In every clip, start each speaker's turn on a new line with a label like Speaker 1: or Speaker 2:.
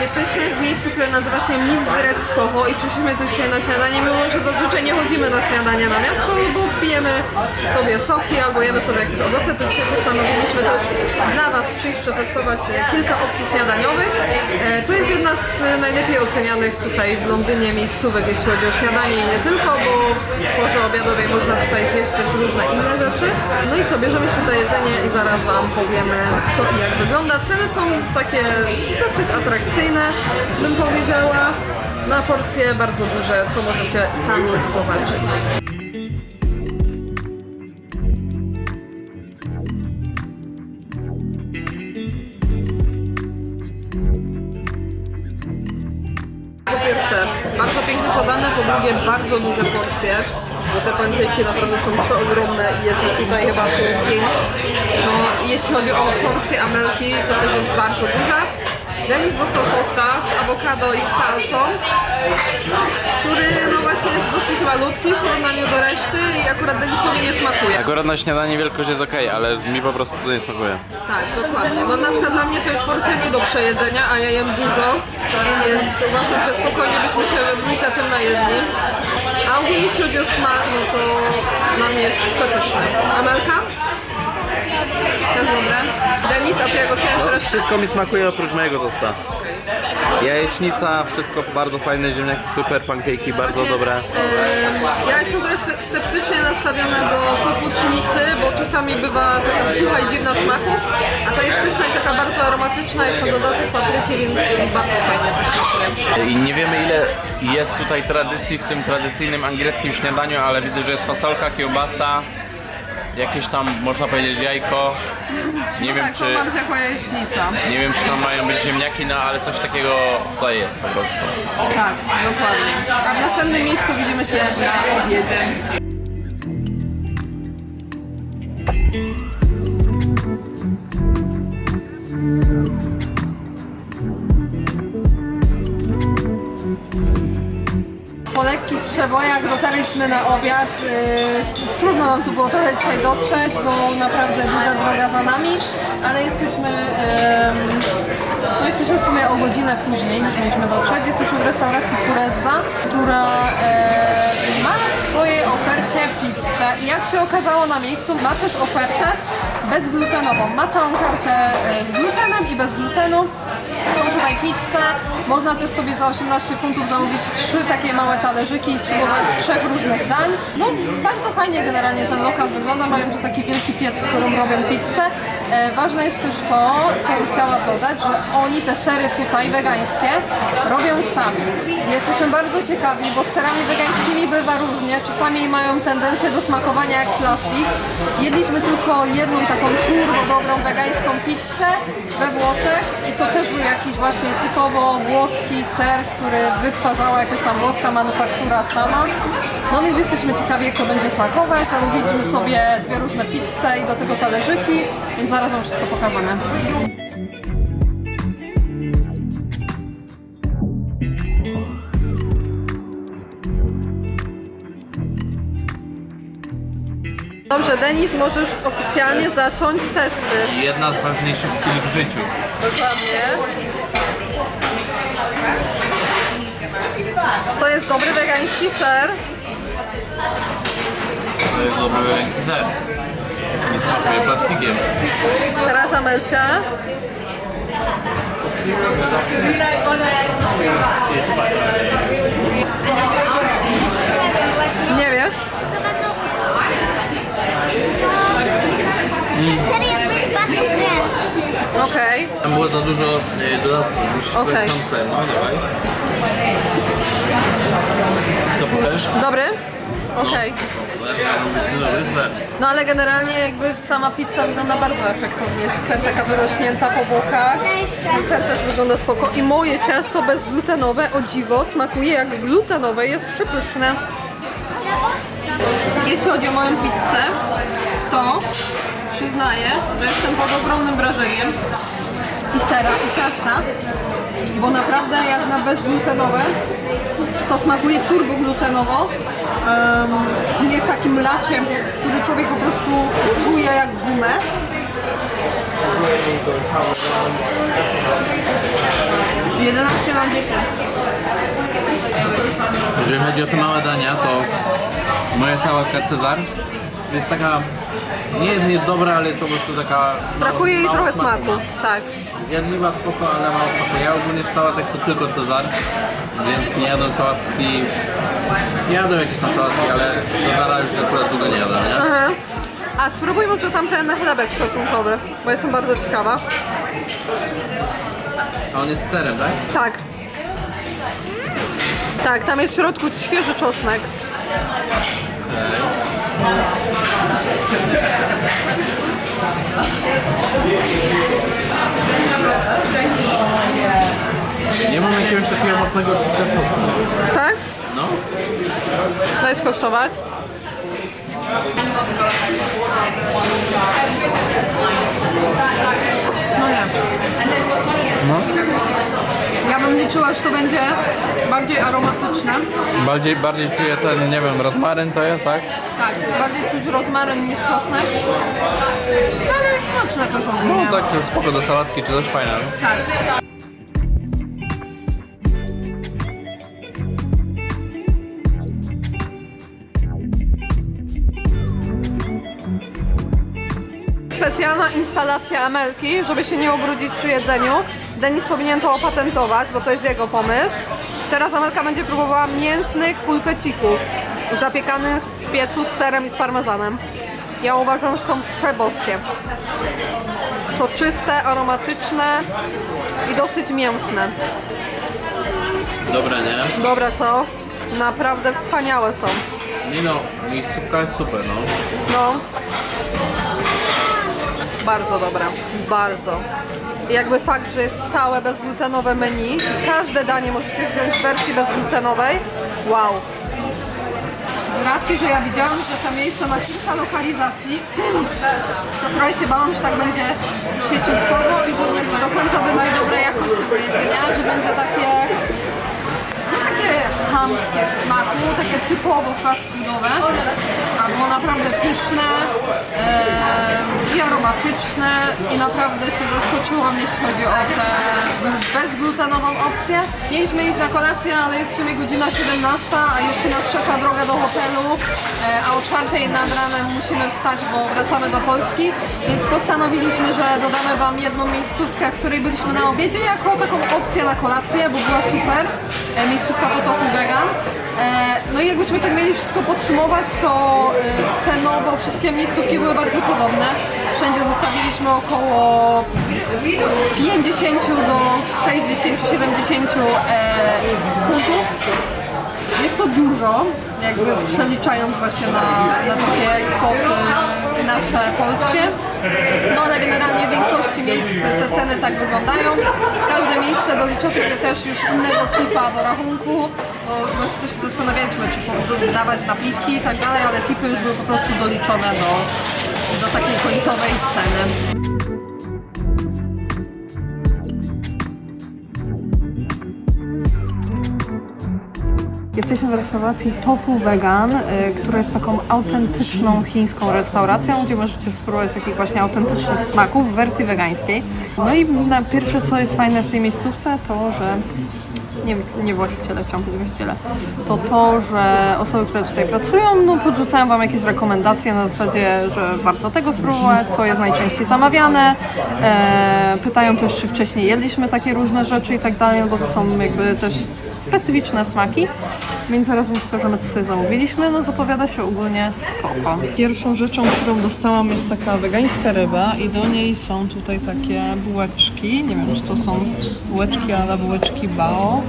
Speaker 1: Jesteśmy w miejscu, które nazywa się Mildred Soho i przyszliśmy tu dzisiaj na śniadanie, mimo że zazwyczaj nie chodzimy na śniadanie na miasto, bo pijemy sobie soki albo jemy sobie jakieś owoce, to dzisiaj postanowiliśmy też dla Was przyjść przetestować kilka opcji śniadaniowych. E, To jest jedna z najlepiej ocenianych tutaj w Londynie miejscówek, jeśli chodzi o śniadanie i nie tylko, bo w porze obiadowej można tutaj zjeść też różne inne rzeczy. No i co, bierzemy się za jedzenie i zaraz Wam powiemy co i jak wygląda. Ceny są takie dosyć atrakcyjne, bym powiedziała. Na porcje bardzo duże, co możecie sami zobaczyć. Po pierwsze, bardzo pięknie podane, po drugie bardzo duże porcje, bo te pankejki naprawdę są przeogromne i jest ich tutaj chyba tu pięć. No, jeśli chodzi o porcję amelki, to też jest bardzo duża. Denis dostał tosta z awokado i z salsą, który no właśnie jest dosyć malutki w porównaniu do reszty i akurat Denisowi nie smakuje.
Speaker 2: Akurat na śniadanie wielkość jest ok, ale mi po prostu to nie smakuje.
Speaker 1: Tak, dokładnie. No na przykład dla mnie to jest porcja nie do przejedzenia, a ja jem dużo, więc uważam, że spokojnie byśmy się we dwójkę tym najedli. A ogólnie jeśli chodzi o smak, no to dla mnie jest przepyszny. Amelka? Też dobre. Denis, a ty jak oceniasz resztę?
Speaker 2: wszystko mi smakuje oprócz mojego tosta. Jajecznica, wszystko bardzo fajne, ziemniaki super, pankejki bardzo dobre.
Speaker 1: Em, Ja jestem trochę spe- sceptycznie nastawiona do kapucznicy, bo czasami bywa taka sucha i dziwna w smaku, a ta jest pyszna i taka bardzo aromatyczna, jest to dodatek papryki, więc bardzo fajnie to smakuje.
Speaker 2: I nie wiemy ile jest tutaj tradycji w tym tradycyjnym angielskim śniadaniu, ale widzę, że jest fasolka, kiełbasa, jakieś tam można powiedzieć jajko. Nie wiem
Speaker 1: tak,
Speaker 2: czy
Speaker 1: to bardziej jako jajecznica.
Speaker 2: nie wiem czy tam mają być ziemniaki, no ale coś takiego tutaj jest po prostu.
Speaker 1: Tak, dokładnie. A w następnym miejscu widzimy się na obiedzie. Przewojach dotarliśmy na obiad. Yy, trudno nam tu było trochę dzisiaj dotrzeć, bo naprawdę długa droga za nami, ale jesteśmy, no jesteśmy w sumie o godzinę później niż mieliśmy dotrzeć. Jesteśmy w restauracji Kurezza, która ma w swojej ofercie pizzę i jak się okazało na miejscu ma też ofertę bezglutenową. Ma całą kartę yy, z glutenem i bez glutenu. Są tutaj pizze, można też sobie za 18 funtów zamówić trzy takie małe talerzyki i spróbować trzech różnych dań. No bardzo fajnie generalnie ten lokal wygląda, mają tu taki wielki piec, w którym robią pizzę. E, ważne jest też to, co chciała dodać, że oni te sery tutaj wegańskie robią sami. Jesteśmy bardzo ciekawi, bo z serami wegańskimi bywa różnie, czasami mają tendencję do smakowania jak plastik. Jedliśmy tylko jedną taką turbo dobrą wegańską pizzę we Włoszech i to też był jakiś właśnie typowo włoski ser, który wytwarzała jakaś tam włoska manufaktura sama. No więc jesteśmy ciekawi jak to będzie smakować. Zamówiliśmy sobie dwie różne pizze i do tego talerzyki, więc zaraz Wam wszystko pokażemy. Dobrze, Denis, możesz oficjalnie zacząć testy.
Speaker 2: Jedna z ważniejszych chwil w życiu.
Speaker 1: Dokładnie. Czy to jest dobry wegański ser?
Speaker 2: To jest dobry ser. Nie smakuje plastikiem.
Speaker 1: Teraz Amelcia. Nie wiesz?
Speaker 3: Ser jakby bardzo gęsty.
Speaker 1: Okej.
Speaker 2: Tam było za dużo e, dodatków,
Speaker 1: Okej.
Speaker 2: okay. sam ser. No dawaj. Co powiesz?
Speaker 1: Dobry? Okej.
Speaker 2: Ja lubię dobry ser.
Speaker 1: No ale generalnie jakby sama pizza wygląda bardzo efektownie. Jest taka wyrośnięta po bokach. Ser też wygląda spoko. I moje ciasto bezglutenowe, o dziwo, smakuje jak glutenowe. Jest przepyszne. Jeśli chodzi o moją pizzę, to przyznaję, że jestem pod ogromnym wrażeniem i sera, i ciasta, bo naprawdę jak na bezglutenowe, to smakuje turboglutenowo. Um, nie jest takim laciem, który człowiek po prostu czuje jak gumę. 11 na 10.
Speaker 2: Jeżeli chodzi o te małe dania, to moja sałatka Cezar jest taka, nie jest niedobra, ale jest po prostu taka... mało-
Speaker 1: Brakuje jej
Speaker 2: mało
Speaker 1: trochę smaku.
Speaker 2: ma.
Speaker 1: Tak.
Speaker 2: Zjadliwa spoko, ale mało smaku. Ja ogólnie sałatek to tylko Cezar, więc nie jadłem sałatki. Jadłem jakieś tam sałatki, ale Cezara już akurat długo nie jadłem, nie?
Speaker 1: Aha. A spróbuj może tamten chlebek czosnkowy, bo jestem bardzo ciekawa.
Speaker 2: A on jest z serem, tak?
Speaker 1: Tak. Tak, tam jest w środku świeży czosnek.
Speaker 2: Nie mam jakiegoś takiego mocnego odczucia.
Speaker 1: Tak?
Speaker 2: No.
Speaker 1: Daj skosztować. No nie. Ja bym liczyła, że to będzie bardziej aromatyczne.
Speaker 2: Bardziej, bardziej czuję ten, nie wiem, rozmaryn to jest, tak?
Speaker 1: Tak, bardziej czuć rozmaryn niż czosnek. No, ale jest smaczne też ogólnie.
Speaker 2: No tak, spoko do sałatki, czy też fajne.
Speaker 1: tak. Specjalna instalacja Amelki, żeby się nie ubrudzić przy jedzeniu. Denis powinien to opatentować, bo to jest jego pomysł. Teraz Amelka będzie próbowała mięsnych pulpecików zapiekanych w piecu z serem i z parmezanem. Ja uważam, że są przeboskie. Soczyste, aromatyczne i dosyć mięsne.
Speaker 2: Dobre, nie?
Speaker 1: Dobra, co? Naprawdę wspaniałe są.
Speaker 2: Nie no, miejscówka jest super, no.
Speaker 1: No. Bardzo dobra, bardzo. Jakby fakt, że jest całe bezglutenowe menu, każde danie możecie wziąć w wersji bezglutenowej. Wow. Z racji, że ja widziałam, że to miejsce ma kilka lokalizacji, to trochę się bałam, że tak będzie sieciówkowo i że nie do końca będzie dobra jakość tego jedzenia, że będzie takie takie chamskie w smaku, takie typowo fast foodowe, było naprawdę pyszne e, i aromatyczne i naprawdę się zaskoczyłam, jeśli chodzi o tę bezglutenową opcję. Mieliśmy iść na kolację, ale jest w sumie godzina 17, a jeszcze nas czeka droga do hotelu, e, a o 4 nad ranem musimy wstać, bo wracamy do Polski, więc postanowiliśmy, że dodamy Wam jedną miejscówkę, w której byliśmy na obiedzie, jako taką opcję na kolację, bo była super. E, Miejscówka to Tofu Vegan. E, No i jakbyśmy tak mieli wszystko podsumować, to e, cenowo wszystkie miejscówki były bardzo podobne. Wszędzie zostawiliśmy około 50 do 60-70 funtów. Jest to dużo, jakby przeliczając właśnie na, na takie kwoty nasze polskie. No ale generalnie w większości miejsc te ceny tak wyglądają. Każde miejsce dolicza sobie też już innego tipa do rachunku. Bo właśnie też się zastanawialiśmy, czy dawać napiwki i tak dalej, ale tipy już były po prostu doliczone do, do takiej końcowej ceny. Jesteśmy w restauracji Tofu Vegan, y, która jest taką autentyczną chińską restauracją, gdzie możecie spróbować takich właśnie autentycznych smaków w wersji wegańskiej. No i na pierwsze co jest fajne w tej miejscówce, to że nie, nie właściciele, chciałam powiedzieć właściciele, to to, że osoby, które tutaj pracują, no podrzucają Wam jakieś rekomendacje na zasadzie, że warto tego spróbować, co jest najczęściej zamawiane, e, pytają też, czy wcześniej jedliśmy takie różne rzeczy i tak dalej, no bo to są jakby też specyficzne smaki, więc zaraz Wam pokażemy, co sobie zamówiliśmy. No zapowiada się ogólnie spoko. Pierwszą rzeczą, którą dostałam jest taka wegańska ryba i do niej są tutaj takie bułeczki. Nie wiem, czy to są bułeczki, ale bułeczki bao.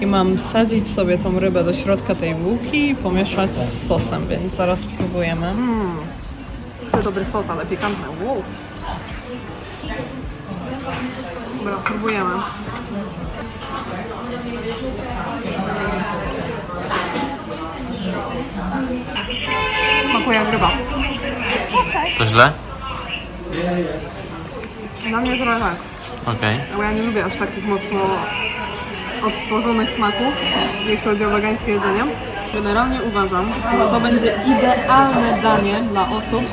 Speaker 1: I mam wsadzić sobie tą rybę do środka tej bułki i pomieszać z sosem, więc zaraz spróbujemy. Mmm, to dobry sos, ale pikantny. Wow. Dobra, próbujemy. Smakuje jak ryba.
Speaker 2: To źle?
Speaker 1: Dla mnie trochę tak.
Speaker 2: Okej.
Speaker 1: Bo ja nie lubię aż takich mocno odtworzonych smaków, jeśli chodzi o wegańskie jedzenie. Generalnie uważam, że to będzie idealne danie dla osób,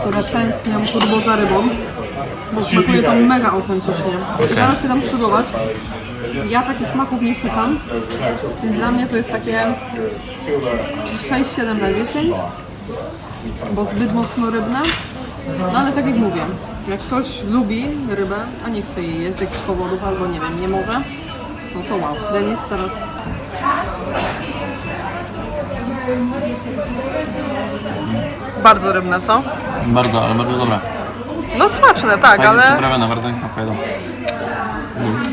Speaker 1: które tęsknią turbo za rybą, bo smakuje to mega autentycznie. Zaraz się dam spróbować. Ja takich smaków nie szukam, więc dla mnie to jest takie 6-7 na 10, bo zbyt mocno rybne. No ale tak jak mówię, jak ktoś lubi rybę, a nie chce jej jeść z jakichś powodów, albo nie wiem, nie może, no to wow. Denis teraz Bardzo rybne, co?
Speaker 2: Bardzo, ale bardzo dobre.
Speaker 1: No smaczne, tak,
Speaker 2: Fajnie
Speaker 1: ale
Speaker 2: przyprawione, bardzo mi smakuje.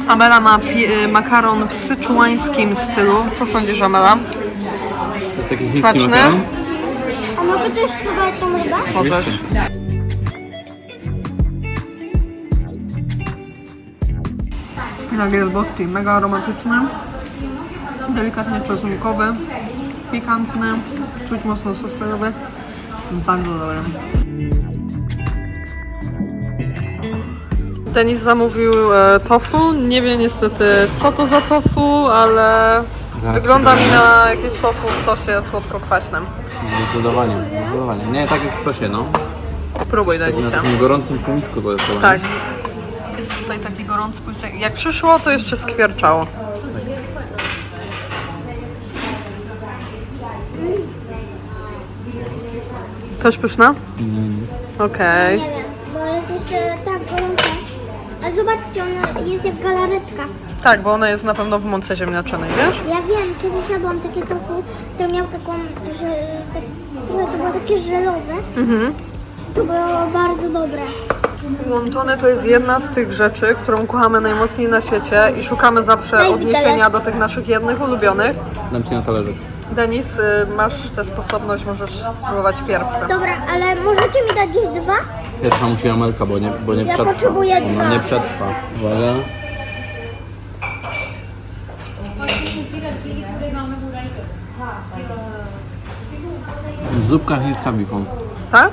Speaker 1: Amela ma pi- y, makaron w syczuańskim stylu. Co sądzisz, Amela?
Speaker 2: To jest taki chiński
Speaker 1: Smaczny?
Speaker 2: makaron.
Speaker 3: A mogę też spróbować tą rybę?
Speaker 1: Możesz. Szpinak jest boski, mega aromatyczny, delikatnie czosnkowy, pikantny, czuć mocno sos serowy. Bardzo dobry. Denis zamówił e, tofu. Nie wiem niestety co to za tofu, ale wygląda mi na jakieś tofu w sosie słodko-kwaśnym.
Speaker 2: Zdecydowanie, zdecydowanie. Nie, tak jest w sosie, no.
Speaker 1: Próbuj
Speaker 2: Na
Speaker 1: Denisia.
Speaker 2: takim gorącym półmisku to jest chyba,
Speaker 1: Tak. Jest tutaj taki gorący pulsek. Jak przyszło, to jeszcze skwierczało. Też pyszna? Okej.
Speaker 3: Nie wiem, bo jest jeszcze tak gorące. A zobaczcie, ona jest jak galaretka.
Speaker 1: Tak, bo ona jest na pewno w mące ziemniaczanej, wiesz?
Speaker 3: Ja wiem, kiedyś jadłam takie tofu, które miał taką, że tak, trochę to było takie żelowe. To było bardzo dobre.
Speaker 1: Łączone to jest jedna z tych rzeczy, którą kochamy najmocniej na świecie i szukamy zawsze odniesienia do tych naszych jednych ulubionych.
Speaker 2: Dam ci na talerzyk.
Speaker 1: Denis, y, masz tę sposobność, możesz spróbować pierwszy.
Speaker 3: Dobra, ale możecie mi dać gdzieś dwa?
Speaker 2: Pierwsza musi Amelka, bo nie, bo nie
Speaker 3: Ja
Speaker 2: przetrwa.
Speaker 3: potrzebuję
Speaker 2: Ona
Speaker 3: dwa.
Speaker 2: nie przetrwa. Uwaga. Zupka chińska bifon.
Speaker 1: Tak?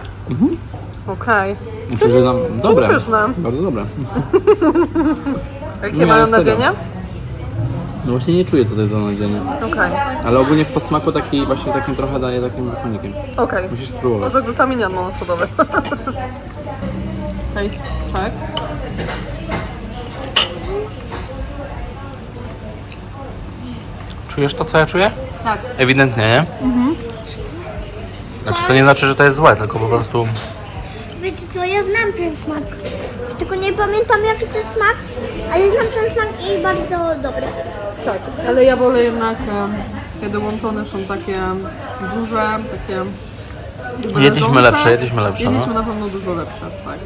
Speaker 1: Okej.
Speaker 2: Znaczy, że nam... Dobre.
Speaker 1: pyszne.
Speaker 2: Bardzo dobre.
Speaker 1: Jakie
Speaker 2: Nie,
Speaker 1: mają
Speaker 2: serio.
Speaker 1: nadzienie?
Speaker 2: No właśnie nie czuję co to jest za nadzienie.
Speaker 1: Okej.
Speaker 2: Ale ogólnie w posmaku taki właśnie takim trochę daje takim bifonikiem.
Speaker 1: Okej.
Speaker 2: Musisz spróbować.
Speaker 1: Może glutaminian monosodowy. Check.
Speaker 4: Czujesz to, co ja czuję?
Speaker 1: Tak.
Speaker 4: Ewidentnie, nie? Znaczy, to nie znaczy, że to jest złe, tylko po prostu
Speaker 3: Wiecie co, ja znam ten smak. Tylko nie pamiętam jaki to jest smak, ale znam ten smak i bardzo dobry.
Speaker 1: Tak, ale ja wolę jednak, kiedy łączone są takie duże, takie... jakby
Speaker 4: Jedliśmy
Speaker 1: leżące.
Speaker 4: lepsze, jedliśmy lepsze, no.
Speaker 1: Jedliśmy na pewno dużo lepsze, tak.